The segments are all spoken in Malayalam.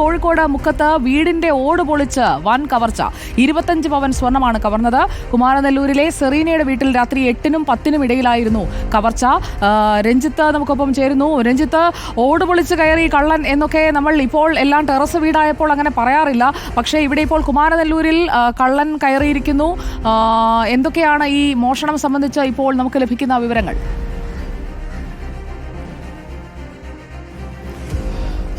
കോഴിക്കോട് മുക്കത്ത് വീടിന്റെ ഓട് പൊളിച്ച് വൻ കവർച്ച. ഇരുപത്തഞ്ച് പവൻ സ്വർണമാണ് കവർന്നത്. കുമാരനെല്ലൂരിലെ സെറീനയുടെ വീട്ടിൽ രാത്രി എട്ടിനും പത്തിനും ഇടയിലായിരുന്നു കവർച്ച. രഞ്ജിത്ത് നമുക്കൊപ്പം ചേരുന്നു. രഞ്ജിത്ത് ഓട് പൊളിച്ച് കയറി കള്ളൻ എന്നൊക്കെ നമ്മൾ ഇപ്പോൾ എല്ലാം ടെറസ് വീടായപ്പോൾ അങ്ങനെ പറയാറില്ല. പക്ഷേ ഇവിടെ ഇപ്പോൾ കുമാരനെല്ലൂരിൽ കള്ളൻ കയറിയിരിക്കുന്നു. എന്തൊക്കെയാണ് ഈ മോഷണം സംബന്ധിച്ച് ഇപ്പോൾ നമുക്ക് ലഭിക്കുന്ന വിവരങ്ങൾ?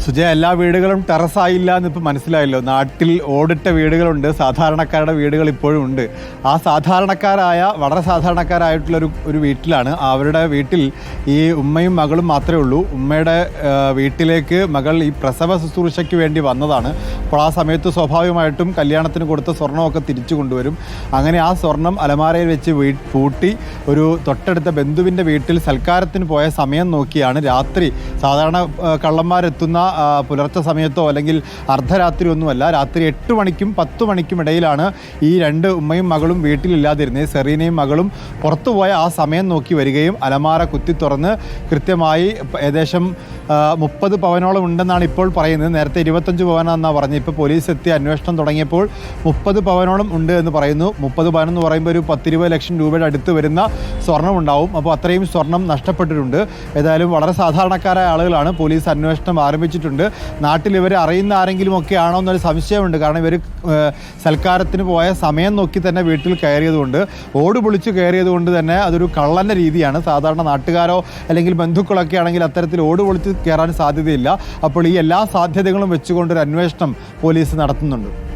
സുജയ എല്ലാ വീടുകളും ടെറസായില്ല എന്നിപ്പോൾ മനസ്സിലായല്ലോ. നാട്ടിൽ ഓടിട്ട വീടുകളുണ്ട്. സാധാരണക്കാരുടെ വീടുകൾ ഇപ്പോഴും ഉണ്ട്. ആ സാധാരണക്കാരായ വളരെ സാധാരണക്കാരായിട്ടുള്ള ഒരു ഒരു വീട്ടിലാണ്. അവരുടെ വീട്ടിൽ ഈ ഉമ്മയും മകളും മാത്രമേ ഉള്ളൂ. ഉമ്മയുടെ വീട്ടിലേക്ക് മകൾ ഈ പ്രസവ ശുശ്രൂഷയ്ക്ക് വേണ്ടി വന്നതാണ്. അപ്പോൾ ആ സമയത്ത് സ്വാഭാവികമായിട്ടും കല്യാണത്തിന് കൊടുത്ത സ്വർണമൊക്കെ തിരിച്ചു കൊണ്ടുവരും. അങ്ങനെ ആ സ്വർണം അലമാരയിൽ വെച്ച് വീ പൂട്ടി ഒരു തൊട്ടടുത്ത ബന്ധുവിന്റെ വീട്ടിൽ സൽക്കാരത്തിന് പോയ സമയം നോക്കിയാണ് രാത്രി സാധാരണ കള്ളന്മാരെത്തുന്ന പുലർച്ചെ സമയത്തോ അല്ലെങ്കിൽ അർദ്ധരാത്രി ഒന്നുമല്ല രാത്രി എട്ട് മണിക്കും പത്ത് മണിക്കും ഇടയിലാണ് ഈ രണ്ട് ഉമ്മയും മകളും വീട്ടിലില്ലാതിരുന്നത്. സെറീനയും മകളും പുറത്തുപോയ ആ സമയം നോക്കി വരികയും അലമാര കുത്തി തുറന്ന് കൃത്യമായി ഏകദേശം മുപ്പത് പവനോളം ഉണ്ടെന്നാണ് ഇപ്പോൾ പറയുന്നത്. നേരത്തെ ഇരുപത്തഞ്ച് പവനാണെന്നാണ് പറഞ്ഞത്. ഇപ്പോൾ പോലീസ് എത്തി അന്വേഷണം തുടങ്ങിയപ്പോൾ മുപ്പത് പവനോളം ഉണ്ട് എന്ന് പറയുന്നു. മുപ്പത് പവൻ എന്ന് പറയുമ്പോൾ ഒരു പത്തിരുപത് ലക്ഷം രൂപയുടെ അടുത്ത് വരുന്ന സ്വർണം ഉണ്ടാവും അപ്പോൾ അത്രയും സ്വർണം നഷ്ടപ്പെട്ടിട്ടുണ്ട്. ഏതായാലും വളരെ സാധാരണക്കാരായ ആളുകളാണ് പോലീസ് അന്വേഷണം ആരംഭിച്ചിട്ടുണ്ട്. നാട്ടിൽ ഇവർ അറിയുന്ന ആരെങ്കിലും ഒക്കെ ആണോ എന്നൊരു സംശയമുണ്ട്. കാരണം ഇവർ സൽക്കാരത്തിന് പോയ സമയം നോക്കി തന്നെ വീട്ടിൽ കയറിയതുകൊണ്ട് ഓട് പൊളിച്ച് കയറിയതുകൊണ്ട് തന്നെ അതൊരു കള്ളന്റെ രീതിയാണ്. സാധാരണ നാട്ടുകാരോ അല്ലെങ്കിൽ ബന്ധുക്കളൊക്കെ ആണെങ്കിൽ അത്തരത്തിൽ ഓട് പൊളിച്ച് കയറാൻ സാധ്യതയില്ല. അപ്പോൾ ഈ എല്ലാ സാധ്യതകളും വെച്ചുകൊണ്ടൊരു അന്വേഷണം പോലീസ് നടത്തുന്നുണ്ട്.